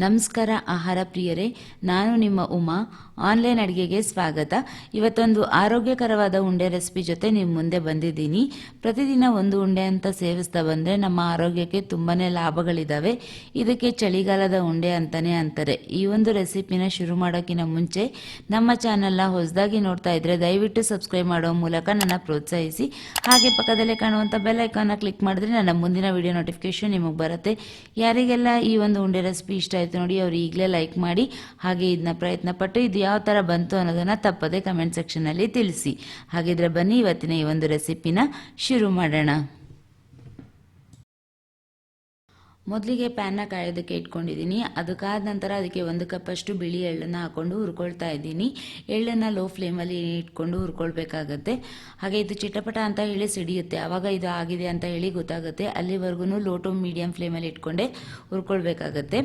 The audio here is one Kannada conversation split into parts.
ನಮಸ್ಕಾರ ಆಹಾರ ಪ್ರಿಯರೇ, ನಾನು ನಿಮ್ಮ ಉಮಾ. ಆನ್ಲೈನ್ ಅಡುಗೆಗೆ ಸ್ವಾಗತ. ಇವತ್ತೊಂದು ಆರೋಗ್ಯಕರವಾದ ಉಂಡೆ ರೆಸಿಪಿ ಜೊತೆ ನಿಮ್ಮ ಮುಂದೆ ಬಂದಿದ್ದೀನಿ. ಪ್ರತಿದಿನ ಒಂದು ಉಂಡೆ ಅಂತ ಸೇವಿಸ್ತಾ ಬಂದರೆ ನಮ್ಮ ಆರೋಗ್ಯಕ್ಕೆ ತುಂಬಾ ಲಾಭಗಳಿದ್ದಾವೆ ಇದಕ್ಕೆ ಚಳಿಗಾಲದ ಉಂಡೆ ಅಂತಲೇ ಅಂತಾರೆ. ಈ ಒಂದು ರೆಸಿಪಿನ ಶುರು ಮಾಡೋಕ್ಕಿಂತ ಮುಂಚೆ ನಮ್ಮ ಚಾನಲ್ನ ಹೊಸದಾಗಿ ನೋಡ್ತಾ ಇದ್ದರೆ ದಯವಿಟ್ಟು ಸಬ್ಸ್ಕ್ರೈಬ್ ಮಾಡೋ ಮೂಲಕ ನನ್ನ ಪ್ರೋತ್ಸಾಹಿಸಿ. ಹಾಗೆ ಪಕ್ಕದಲ್ಲೇ ಕಾಣುವಂಥ ಬೆಲ್ ಐಕಾನ್ನ ಕ್ಲಿಕ್ ಮಾಡಿದ್ರೆ ನನ್ನ ಮುಂದಿನ ವಿಡಿಯೋ ನೋಟಿಫಿಕೇಶನ್ ನಿಮಗೆ ಬರುತ್ತೆ. ಯಾರಿಗೆಲ್ಲ ಈ ಒಂದು ಉಂಡೆ ರೆಸಿಪಿ ಇಷ್ಟ ಆಯಿತು ನೋಡಿ, ಅವ್ರು ಈಗಲೇ ಲೈಕ್ ಮಾಡಿ ಹಾಗೆ ಇದನ್ನ ಪ್ರಯತ್ನ ಪಟ್ಟು ಇದು ಯಾವ ಥರ ಬಂತು ಅನ್ನೋದನ್ನು ತಪ್ಪದೆ ಕಮೆಂಟ್ ಸೆಕ್ಷನಲ್ಲಿ ತಿಳಿಸಿ. ಹಾಗಿದ್ರೆ ಬನ್ನಿ ಇವತ್ತಿನ ಈ ಒಂದು ರೆಸಿಪಿನ ಶುರು ಮಾಡೋಣ. ಮೊದಲಿಗೆ ಪ್ಯಾನ್ನ ಕಾಯೋದಕ್ಕೆ ಇಟ್ಕೊಂಡಿದ್ದೀನಿ ಅದಕ್ಕಾದ ನಂತರ ಅದಕ್ಕೆ ಒಂದು ಕಪ್ಪಷ್ಟು ಬಿಳಿ ಎಳ್ಳನ್ನು ಹಾಕ್ಕೊಂಡು ಹುರ್ಕೊಳ್ತಾ ಇದ್ದೀನಿ. ಎಳ್ಳನ್ನು ಲೋ ಫ್ಲೇಮಲ್ಲಿ ಇಟ್ಕೊಂಡು ಹುರ್ಕೊಳ್ಬೇಕಾಗತ್ತೆ. ಹಾಗೆ ಇದು ಚಿಟಪಟ ಅಂತ ಹೇಳಿ ಸಿಡಿಯುತ್ತೆ. ಆವಾಗ ಇದು ಆಗಿದೆ ಅಂತ ಹೇಳಿ ಗೊತ್ತಾಗುತ್ತೆ. ಅಲ್ಲಿವರೆಗೂ ಲೋ ಟು ಮೀಡಿಯಂ ಫ್ಲೇಮಲ್ಲಿ ಇಟ್ಕೊಂಡೆ ಹುರ್ಕೊಳ್ಬೇಕಾಗತ್ತೆ.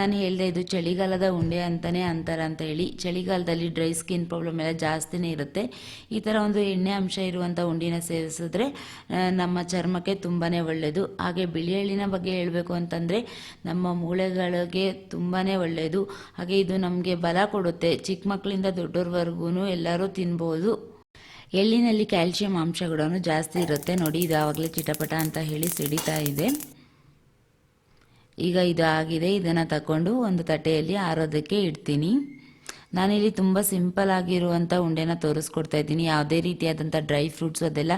ನಾನು ಹೇಳಿದೆ ಇದು ಚಳಿಗಾಲದ ಉಂಡೆ ಅಂತಲೇ ಅಂತಾರೆ ಅಂತ ಹೇಳಿ. ಚಳಿಗಾಲದಲ್ಲಿ ಡ್ರೈ ಸ್ಕಿನ್ ಪ್ರಾಬ್ಲಮ್ ಎಲ್ಲ ಜಾಸ್ತಿನೇ ಇರುತ್ತೆ. ಈ ಥರ ಒಂದು ಎಣ್ಣೆ ಅಂಶ ಇರುವಂಥ ಉಂಡಿನ ಸೇವಿಸಿದ್ರೆ ನಮ್ಮ ಚರ್ಮಕ್ಕೆ ತುಂಬಾ ಒಳ್ಳೆಯದು ಹಾಗೆ ಬಿಳಿ ಎಳ್ಳಿನ ಬಗ್ಗೆ ಹೇಳಬೇಕು ಅಂತಂದರೆ ನಮ್ಮ ಮೂಳೆಗಳಿಗೆ ತುಂಬಾ ಒಳ್ಳೆಯದು ಹಾಗೆ ಇದು ನಮಗೆ ಬಲ ಕೊಡುತ್ತೆ. ಚಿಕ್ಕ ಮಕ್ಕಳಿಂದ ದೊಡ್ಡವ್ರವರೆಗೂ ಎಲ್ಲರೂ ತಿನ್ಬೋದು. ಎಳ್ಳಿನಲ್ಲಿ ಕ್ಯಾಲ್ಸಿಯಂ ಅಂಶಗಳನ್ನು ಜಾಸ್ತಿ ಇರುತ್ತೆ. ನೋಡಿ, ಇದು ಆವಾಗಲೇ ಚಿಟಪಟ ಅಂತ ಹೇಳಿ ಸಿಡಿತಾ ಇದೆ. ಈಗ ಇದು ಆಗಿದೆ ಇದನ್ನು ತಗೊಂಡು ಒಂದು ತಟ್ಟೆಯಲ್ಲಿ ಆರೋದಕ್ಕೆ ಇಡ್ತೀನಿ. ನಾನಿಲ್ಲಿ ತುಂಬ ಸಿಂಪಲ್ ಆಗಿರುವಂಥ ಉಂಡೆನ ತೋರಿಸ್ಕೊಡ್ತಾ ಇದ್ದೀನಿ. ಯಾವುದೇ ರೀತಿಯಾದಂಥ ಡ್ರೈ ಫ್ರೂಟ್ಸ್ ಅದೆಲ್ಲ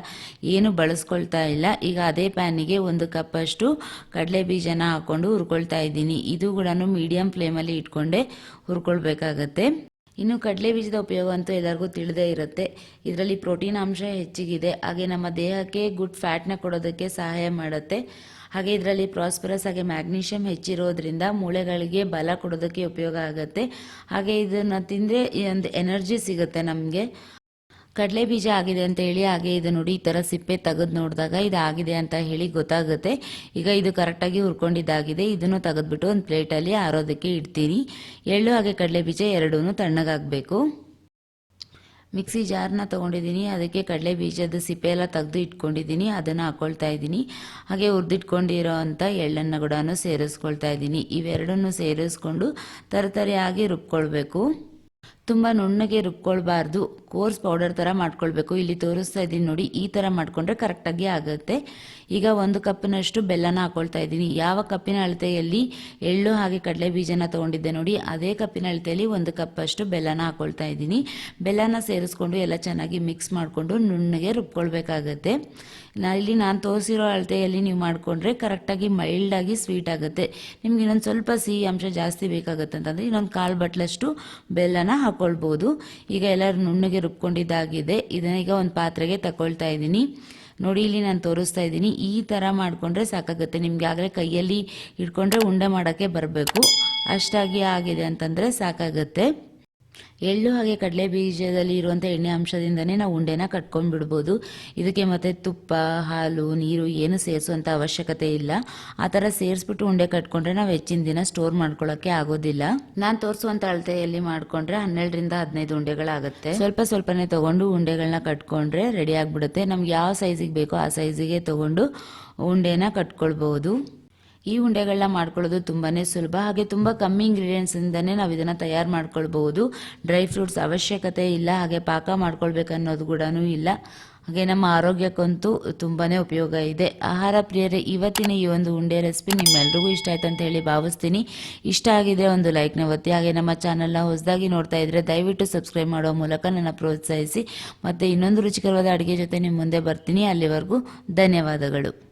ಏನು ಬಳಸ್ಕೊಳ್ತಾ ಇಲ್ಲ. ಈಗ ಅದೇ ಪ್ಯಾನಿಗೆ ಒಂದು ಕಪ್ಪಷ್ಟು ಕಡಲೆ ಬೀಜನ ಹಾಕ್ಕೊಂಡು ಹುರ್ಕೊಳ್ತಾ ಇದ್ದೀನಿ. ಇದು ಕೂಡ ಮೀಡಿಯಂ ಫ್ಲೇಮಲ್ಲಿ ಇಟ್ಕೊಂಡೆ ಹುರ್ಕೊಳ್ಬೇಕಾಗತ್ತೆ. ಇನ್ನು ಕಡಲೆ ಬೀಜದ ಉಪಯೋಗ ಅಂತೂ ಎಲ್ಲರಿಗೂ ತಿಳಿದೇ ಇರುತ್ತೆ. ಇದರಲ್ಲಿ ಪ್ರೋಟೀನ್ ಅಂಶ ಹೆಚ್ಚಿಗಿದೆ. ಹಾಗೆ ನಮ್ಮ ದೇಹಕ್ಕೆ ಗುಡ್ ಫ್ಯಾಟ್ನ ಕೊಡೋದಕ್ಕೆ ಸಹಾಯ ಮಾಡುತ್ತೆ. ಹಾಗೆ ಇದರಲ್ಲಿ ಪ್ರಾಸ್ಪರಸ್ ಹಾಗೆ ಮ್ಯಾಗ್ನೀಷಿಯಂ ಹೆಚ್ಚಿರೋದ್ರಿಂದ ಮೂಳೆಗಳಿಗೆ ಬಲ ಕೊಡೋದಕ್ಕೆ ಉಪಯೋಗ ಆಗುತ್ತೆ. ಹಾಗೆ ಇದನ್ನು ತಿಂದರೆ ಒಂದು ಎನರ್ಜಿ ಸಿಗುತ್ತೆ ನಮಗೆ. ಕಡಲೆ ಬೀಜ ಆಗಿದೆ ಅಂತ ಹೇಳಿ ಹಾಗೆ ಇದು ನೋಡಿ, ಈ ಥರ ಸಿಪ್ಪೆ ತೆಗೆದು ನೋಡಿದಾಗ ಇದು ಆಗಿದೆ ಅಂತ ಹೇಳಿ ಗೊತ್ತಾಗುತ್ತೆ. ಈಗ ಇದು ಕರೆಕ್ಟಾಗಿ ಹುರ್ಕೊಂಡಿದ್ದಾಗಿದೆ. ಇದನ್ನು ತೆಗೆದ್ಬಿಟ್ಟು ಒಂದು ಪ್ಲೇಟಲ್ಲಿ ಆರೋದಕ್ಕೆ ಇಡ್ತೀನಿ ಎಳ್ಳು ಹಾಗೆ ಕಡಲೆ ಬೀಜ ಎರಡೂ ತಣ್ಣಗಾಗಬೇಕು. ಮಿಕ್ಸಿ ಜಾರ್ನ ತೊಗೊಂಡಿದ್ದೀನಿ. ಅದಕ್ಕೆ ಕಡಲೆ ಬೀಜದ ಸಿಪ್ಪೆ ಎಲ್ಲ ತೆಗೆದು ಇಟ್ಕೊಂಡಿದ್ದೀನಿ. ಅದನ್ನು ಹಾಕ್ಕೊಳ್ತಾ ಇದ್ದೀನಿ. ಹಾಗೆ ಹುರಿದಿಟ್ಕೊಂಡಿರೋ ಅಂಥ ಎಳ್ಳನ್ನು ಕೂಡ ಸೇರಿಸ್ಕೊಳ್ತಾ ಇದ್ದೀನಿ. ಇವೆರಡನ್ನು ಸೇರಿಸ್ಕೊಂಡು ತರತರಿಯಾಗಿ ರುಬ್ಕೊಳ್ಬೇಕು. ತುಂಬ ನುಣ್ಣಗೆ ರುಬ್ಕೊಳ್ಬಾರ್ದು. ಕೋರ್ಸ್ ಪೌಡರ್ ಥರ ಮಾಡ್ಕೊಳ್ಬೇಕು. ಇಲ್ಲಿ ತೋರಿಸ್ತಾ ಇದ್ದೀನಿ ನೋಡಿ, ಈ ಥರ ಮಾಡಿಕೊಂಡ್ರೆ ಕರೆಕ್ಟಾಗಿ ಆಗುತ್ತೆ. ಈಗ ಒಂದು ಕಪ್ಪಿನಷ್ಟು ಬೆಲ್ಲನ ಹಾಕ್ಕೊಳ್ತಾ ಇದ್ದೀನಿ. ಯಾವ ಕಪ್ಪಿನ ಅಳತೆಯಲ್ಲಿ ಎಳ್ಳು ಹಾಗೆ ಕಡಲೆ ಬೀಜನ ತೊಗೊಂಡಿದ್ದೆ ನೋಡಿ, ಅದೇ ಕಪ್ಪಿನ ಅಳತೆಯಲ್ಲಿ ಒಂದು ಕಪ್ಪಷ್ಟು ಬೆಲ್ಲನ ಹಾಕೊಳ್ತಾ ಇದ್ದೀನಿ. ಬೆಲ್ಲನ ಸೇರಿಸ್ಕೊಂಡು ಎಲ್ಲ ಚೆನ್ನಾಗಿ ಮಿಕ್ಸ್ ಮಾಡಿಕೊಂಡು ನುಣ್ಣಗೆ ರುಬ್ಕೊಳ್ಬೇಕಾಗತ್ತೆ. ಇಲ್ಲಿ ನಾನು ತೋರಿಸಿರೋ ಅಳತೆಯಲ್ಲಿ ನೀವು ಮಾಡಿಕೊಂಡ್ರೆ ಕರೆಕ್ಟಾಗಿ ಮೈಲ್ಡಾಗಿ ಸ್ವೀಟ್ ಆಗುತ್ತೆ. ನಿಮ್ಗೆ ಇನ್ನೊಂದು ಸ್ವಲ್ಪ ಸಿಹಿ ಅಂಶ ಜಾಸ್ತಿ ಬೇಕಾಗುತ್ತೆ ಅಂತಂದರೆ ಇನ್ನೊಂದು ಕಾಲು ಬಟ್ಲಷ್ಟು ಬೆಲ್ಲನ ಹಾಕ್ಕೊಳ್ಬೋದು ಈಗ ಎಲ್ಲರೂ ನುಣ್ಣಗೆ ರುಬ್ಕೊಂಡಿದ್ದಾಗಿದೆ. ಇದನ್ನ ಈಗ ಒಂದು ಪಾತ್ರೆಗೆ ತಗೊಳ್ತಾ ಇದ್ದೀನಿ. ನೋಡಿ, ಇಲ್ಲಿ ನಾನು ತೋರಿಸ್ತಾ ಇದ್ದೀನಿ. ಈ ಥರ ಮಾಡಿಕೊಂಡ್ರೆ ಸಾಕಾಗುತ್ತೆ. ನಿಮಗೆ ಆಗಲೇ ಕೈಯಲ್ಲಿ ಹಿಡ್ಕೊಂಡ್ರೆ ಉಂಡೆ ಮಾಡೋಕ್ಕೆ ಬರಬೇಕು. ಅಷ್ಟಾಗಿ ಆಗಿದೆ ಅಂತಂದರೆ ಸಾಕಾಗುತ್ತೆ. ಎಳ್ಳು ಹಾಗೆ ಕಡಲೆ ಬೀಜದಲ್ಲಿ ಇರುವಂಥ ಎಣ್ಣೆ ಅಂಶದಿಂದನೇ ನಾವು ಉಂಡೆನ ಕಟ್ಕೊಂಡು ಬಿಡ್ಬೋದು ಇದಕ್ಕೆ ಮತ್ತೆ ತುಪ್ಪ, ಹಾಲು, ನೀರು ಏನು ಸೇರಿಸುವಂಥ ಅವಶ್ಯಕತೆ ಇಲ್ಲ. ಆ ಥರ ಸೇರಿಸ್ಬಿಟ್ಟು ಉಂಡೆ ಕಟ್ಕೊಂಡ್ರೆ ನಾವು ಹೆಚ್ಚಿನ ದಿನ ಸ್ಟೋರ್ ಮಾಡ್ಕೊಳ್ಳೋಕ್ಕೆ ಆಗೋದಿಲ್ಲ. ನಾನು ತೋರಿಸುವಂಥ ಅಳತೆಯಲ್ಲಿ ಮಾಡಿಕೊಂಡ್ರೆ ಹನ್ನೆರಡರಿಂದ ಹದಿನೈದು ಉಂಡೆಗಳಾಗುತ್ತೆ. ಸ್ವಲ್ಪ ಸ್ವಲ್ಪನೇ ತೊಗೊಂಡು ಉಂಡೆಗಳನ್ನ ಕಟ್ಕೊಂಡ್ರೆ ರೆಡಿ ಆಗಿಬಿಡುತ್ತೆ. ನಮ್ಗೆ ಯಾವ ಸೈಜಿಗೆ ಬೇಕೋ ಆ ಸೈಜಿಗೆ ತಗೊಂಡು ಉಂಡೆನ ಕಟ್ಕೊಳ್ಬೋದು. ಈ ಉಂಡೆಗಳನ್ನ ಮಾಡ್ಕೊಳ್ಳೋದು ತುಂಬಾ ಸುಲಭ. ಹಾಗೆ ತುಂಬ ಕಮ್ಮಿ ಇಂಗ್ರೀಡಿಯೆಂಟ್ಸಿಂದನೇ ನಾವು ಇದನ್ನು ತಯಾರು ಮಾಡ್ಕೊಳ್ಬಹುದು. ಡ್ರೈ ಫ್ರೂಟ್ಸ್ ಅವಶ್ಯಕತೆ ಇಲ್ಲ, ಹಾಗೆ ಪಾಕ ಮಾಡ್ಕೊಳ್ಬೇಕು ಅನ್ನೋದು ಕೂಡ ಇಲ್ಲ. ಹಾಗೆ ನಮ್ಮ ಆರೋಗ್ಯಕ್ಕಂತೂ ತುಂಬಾ ಉಪಯೋಗ ಇದೆ. ಆಹಾರ ಪ್ರಿಯರೇ, ಇವತ್ತಿನ ಈ ಒಂದು ಉಂಡೆ ರೆಸಿಪಿ ನಿಮ್ಮೆಲ್ರಿಗೂ ಇಷ್ಟ ಆಯ್ತು ಅಂತ ಹೇಳಿ ಭಾವಿಸ್ತೀನಿ. ಇಷ್ಟ ಆಗಿದೆ ಒಂದು ಲೈಕ್ನ ಒತ್ತಿ. ಹಾಗೆ ನಮ್ಮ ಚಾನಲ್ನ ಹೊಸದಾಗಿ ನೋಡ್ತಾ ಇದ್ದರೆ ದಯವಿಟ್ಟು ಸಬ್ಸ್ಕ್ರೈಬ್ ಮಾಡೋ ಮೂಲಕ ನನ್ನ ಪ್ರೋತ್ಸಾಹಿಸಿ. ಮತ್ತು ಇನ್ನೊಂದು ರುಚಿಕರವಾದ ಅಡುಗೆ ಜೊತೆ ನಿಮ್ಮ ಮುಂದೆ ಬರ್ತೀನಿ. ಅಲ್ಲಿವರೆಗೂ ಧನ್ಯವಾದಗಳು.